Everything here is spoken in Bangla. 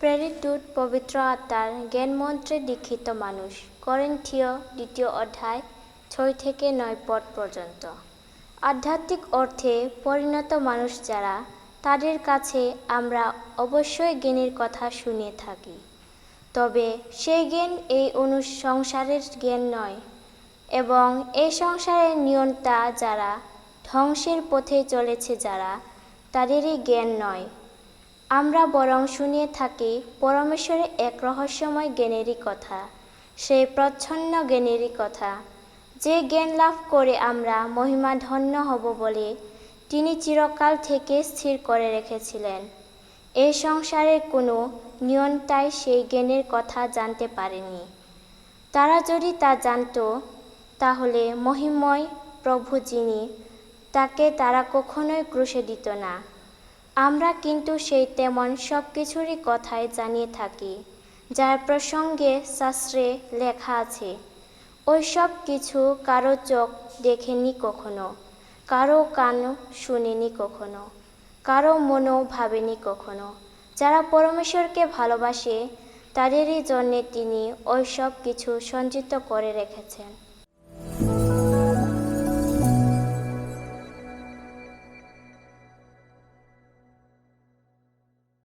প্রেরিতুট পবিত্র আত্মার জ্ঞানমন্ত্রে দীক্ষিত মানুষ। করেন্থীয় দ্বিতীয় অধ্যায় ছয় থেকে নয় পদ পর্যন্ত। আধ্যাত্মিক অর্থে পরিণত মানুষ যারা, তাদের কাছে আমরা অবশ্যই জ্ঞানের কথা শুনে থাকি। তবে সেই জ্ঞান এই অনু সংসারের জ্ঞান নয় এবং এই সংসারের নিয়ন্তা যারা, ধ্বংসের পথে চলেছে যারা, তাদেরই জ্ঞান নয়। আমরা বরং শুনিয়ে থাকি পরমেশ্বরের এক রহস্যময় জ্ঞানেরই কথা, সেই প্রচ্ছন্ন জ্ঞানেরই কথা। যে জ্ঞান লাভ করে আমরা মহিমা ধন্য হব বলে তিনি চিরকাল থেকে স্থির করে রেখেছিলেন। এই সংসারের কোনো নিয়ন্তাই সেই জ্ঞানের কথা জানতে পারেনি। তারা যদি তা জানত, তাহলে মহিময় প্রভু যিনি, তাকে তারা কখনোই ক্রুশে দিত না। আমরা কিন্তু সেই তেমন সব কিছুরই কথাই জানিয়ে থাকি, যার প্রসঙ্গে শাস্ত্রে লেখা আছে ওই সব কিছু কারও চোখ দেখেনি কখনো, কারও কান শুনেনি কখনো, কারও মনও ভাবেনি কখনো। যারা পরমেশ্বরকে ভালোবাসে, তাদেরই জন্যে তিনি ওই সব কিছু সঞ্চিত করে রেখেছেন।